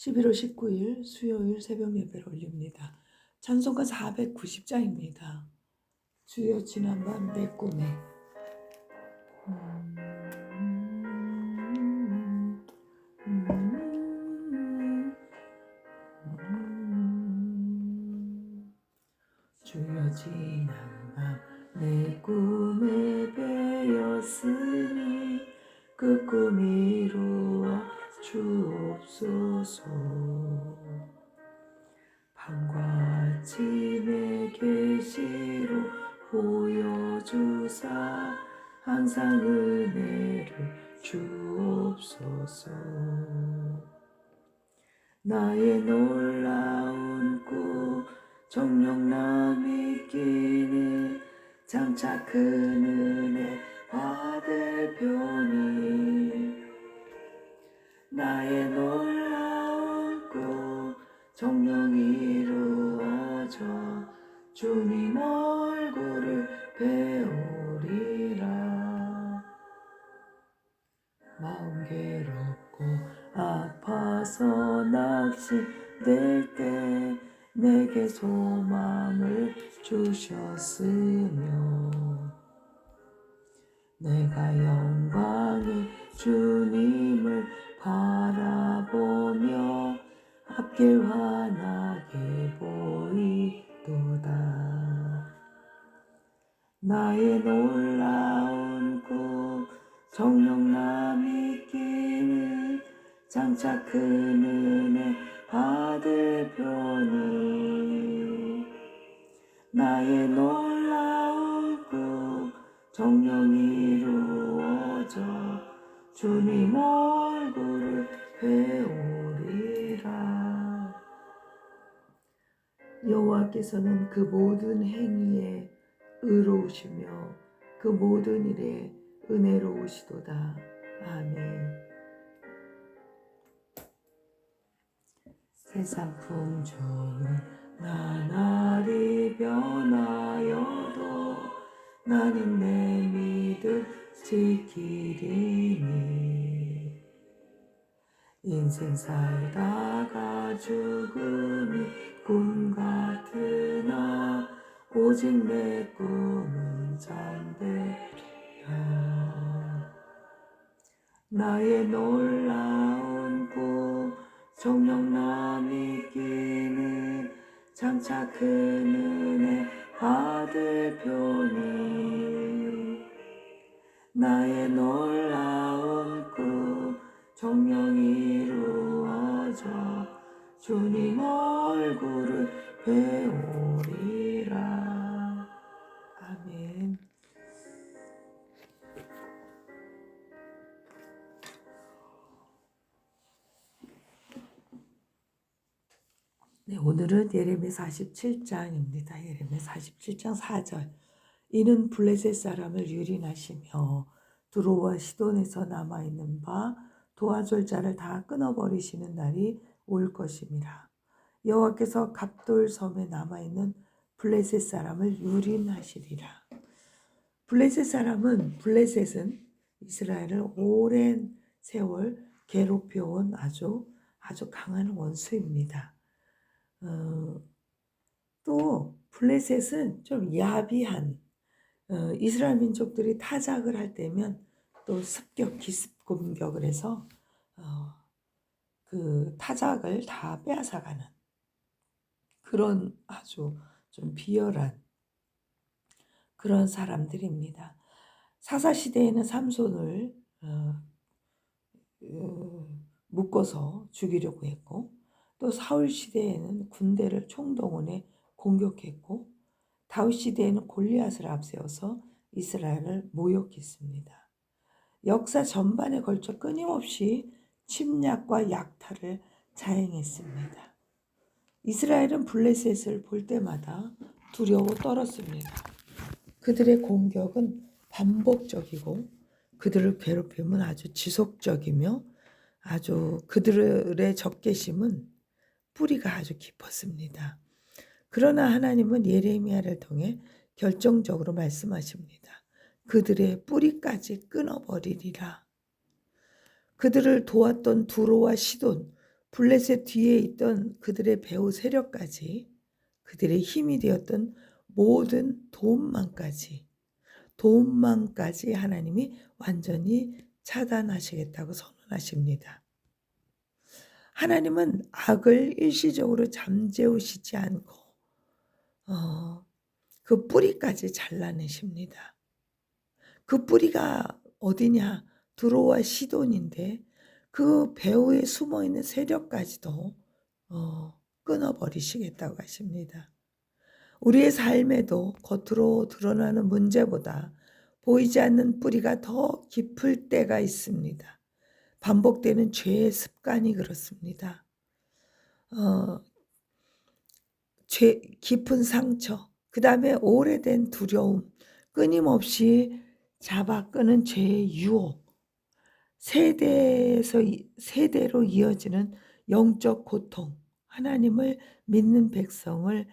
11월 19일 수요일 새벽 예배를 올립니다. 찬송가 490장입니다. 주여 지난밤 내 꿈에. 주여 지난밤 내 꿈에 배었으니 그 꿈이 이루어 주옵소서 밤과 아침의 계시로 보여주사 항상 은혜를 주옵소서. 나의 놀라운 꿈 정령남 있기는 장차 큰 은혜 받을 편이 나의 놀라운 꿈 정령 이루어져 주님 얼굴을 배우리라. 마음 괴롭고 아파서 낙심될 때 내게 소망을 주셨으며 내가 영광의 주님을 바라보며 앞길 환하게 보이도다. 나의 놀라운 꿈 정령남 있기는 장차 큰 은혜 받을 편이. 나의 놀라운 꿈 정령 이루어져 주님 얼굴을 배우리라. 여호와께서는 그 모든 행위에 의로우시며 그 모든 일에 은혜로우시도다. 아멘. 세상 풍조는 나날이 변하여도 나는 내 믿음 지키리니. 인생 살다가 죽음이 꿈 같으나 오직 내 꿈은 잠들리라 나의 놀라운 꿈 정령남 있기는 장차 큰 은혜 받을 편이 나의 놀라운 꿈 정령 이루어져 주님 얼굴을 배우리 네, 오늘은 예레미야 47장입니다. 예레미야 47장 4절. 이는 블레셋 사람을 유린하시며 두로와 시돈에서 남아 있는 바 도와줄 자를 다 끊어버리시는 날이 올 것임이라. 여호와께서 갑돌 섬에 남아 있는 블레셋 사람을 유린하시리라. 블레셋 사람은 블레셋은 이스라엘을 오랜 세월 괴롭혀온 아주 아주 강한 원수입니다. 어, 또 블레셋은 좀 야비한 어, 이스라엘 민족들이 타작을 할 때면 또 습격 기습 공격을 해서 어, 그 타작을 다 빼앗아가는 그런 아주 좀 비열한 그런 사람들입니다. 사사 시대에는 삼손을 어, 어, 묶어서 죽이려고 했고 또 사울 시대에는 군대를 총동원해 공격했고 다윗 시대에는 골리앗을 앞세워서 이스라엘을 모욕했습니다. 역사 전반에 걸쳐 끊임없이 침략과 약탈을 자행했습니다. 이스라엘은 블레셋을 볼 때마다 두려워 떨었습니다. 그들의 공격은 반복적이고 그들을 괴롭힘은 아주 지속적이며 아주 그들의 적개심은 뿌리가 아주 깊었습니다. 그러나 하나님은 예레미야를 통해 결정적으로 말씀하십니다. 그들의 뿌리까지 끊어버리리라. 그들을 도왔던 두로와 시돈 블레셋 뒤에 있던 그들의 배후 세력까지 그들의 힘이 되었던 모든 도움망까지 도움망까지 하나님이 완전히 차단하시겠다고 선언하십니다. 하나님은 악을 일시적으로 잠재우시지 않고 어, 그 뿌리까지 잘라내십니다. 그 뿌리가 어디냐? 두로와 시돈인데 그 배후에 숨어 있는 세력까지도 어, 끊어버리시겠다고 하십니다. 우리의 삶에도 겉으로 드러나는 문제보다 보이지 않는 뿌리가 더 깊을 때가 있습니다. 반복되는 죄의 습관이 그렇습니다. 어, 죄, 깊은 상처, 그 다음에 오래된 두려움, 끊임없이 잡아 끄는 죄의 유혹, 세대에서 세대로 이어지는 영적 고통, 하나님을 믿는 백성을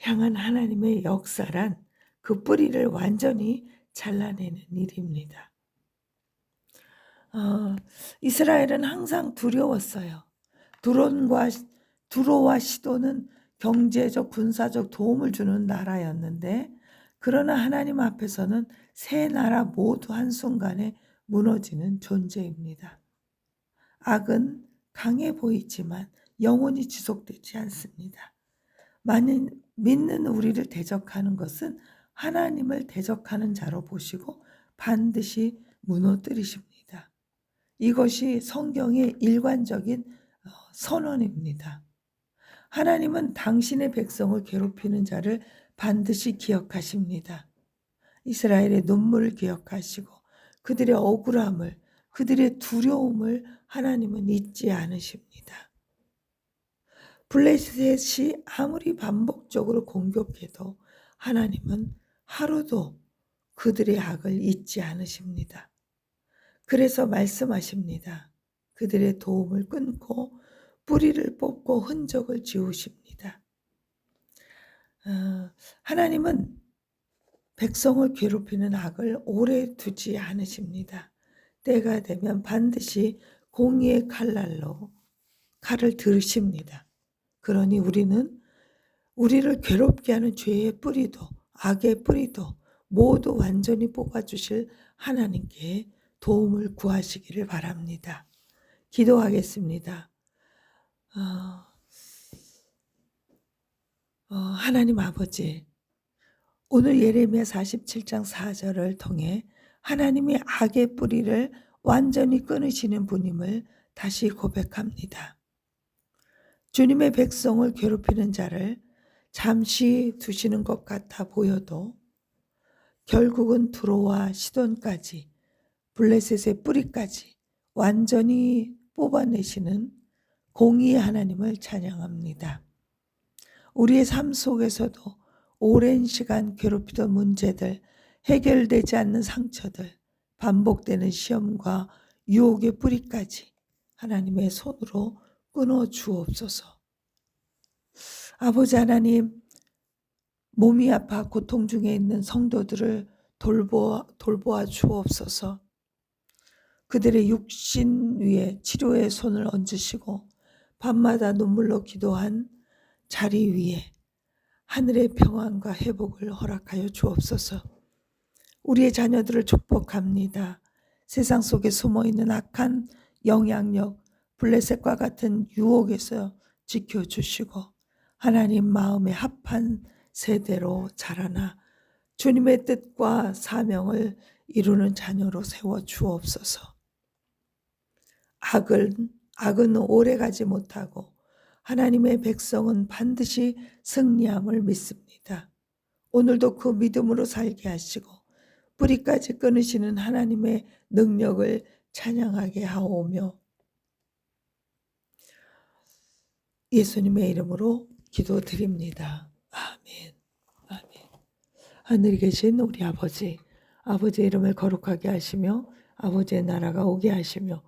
향한 하나님의 역사란 그 뿌리를 완전히 잘라내는 일입니다. 어, 이스라엘은 항상 두려웠어요. 두론과 두로와 시도는 경제적 군사적 도움을 주는 나라였는데 그러나 하나님 앞에서는 세 나라 모두 한순간에 무너지는 존재입니다. 악은 강해 보이지만 영원히 지속되지 않습니다. 많은 믿는 우리를 대적하는 것은 하나님을 대적하는 자로 보시고 반드시 무너뜨리십니다. 이것이 성경의 일관적인 어, 선언입니다. 하나님은 당신의 백성을 괴롭히는 자를 반드시 기억하십니다. 이스라엘의 눈물을 기억하시고 그들의 억울함을, 그들의 두려움을 하나님은 잊지 않으십니다. 블레셋이 아무리 반복적으로 공격해도 하나님은 하루도 그들의 악을 잊지 않으십니다. 그래서 말씀하십니다. 그들의 도움을 끊고 뿌리를 뽑고 흔적을 지우십니다. 어, 하나님은 백성을 괴롭히는 악을 오래 두지 않으십니다. 때가 되면 반드시 공의의 칼날로 칼을 들으십니다. 그러니 우리는 우리를 괴롭게 하는 죄의 뿌리도 악의 뿌리도 모두 완전히 뽑아주실 하나님께 도움을 구하시기를 바랍니다. 기도하겠습니다. 어, 어, 하나님 아버지, 오늘 예레미야 47장 4절을 통해 하나님이 악의 뿌리를 완전히 끊으시는 분임을 다시 고백합니다. 주님의 백성을 괴롭히는 자를 잠시 두시는 것 같아 보여도 결국은 두로와 시돈까지 블레셋의 뿌리까지 완전히 뽑아내시는 공의의 하나님을 찬양합니다. 우리의 삶 속에서도 오랜 시간 괴롭히던 문제들, 해결되지 않는 상처들, 반복되는 시험과 유혹의 뿌리까지 하나님의 손으로 끊어 주옵소서. 아버지 하나님, 몸이 아파 고통 중에 있는 성도들을 돌보아, 돌보아 주옵소서. 그들의 육신 위에 치료의 손을 얹으시고 밤마다 눈물로 기도한 자리 위에 하늘의 평안과 회복을 허락하여 주옵소서. 우리의 자녀들을 축복합니다. 세상 속에 숨어 있는 악한 영향력, 블레셋과 같은 유혹에서 지켜주시고 하나님 마음에 합한 세대로 자라나 주님의 뜻과 사명을 이루는 자녀로 세워 주옵소서. 악은 악은 오래 가지 못하고 하나님의 백성은 반드시 승리함을 믿습니다. 오늘도 그 믿음으로 살게 하시고 뿌리까지 끊으시는 하나님의 능력을 찬양하게 하오며 예수님의 이름으로 기도드립니다. 아멘. 아멘. 하늘에 계신 우리 아버지, 아버지의 이름을 거룩하게 하시며 아버지의 나라가 오게 하시며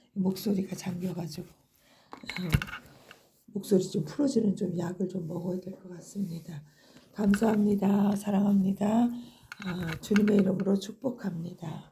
목소리가 잠겨가지고 어, 목소리 좀 풀어주는 좀 약을 좀 먹어야 될 것 같습니다. 감사합니다. 사랑합니다. 아, 주님의 이름으로 축복합니다.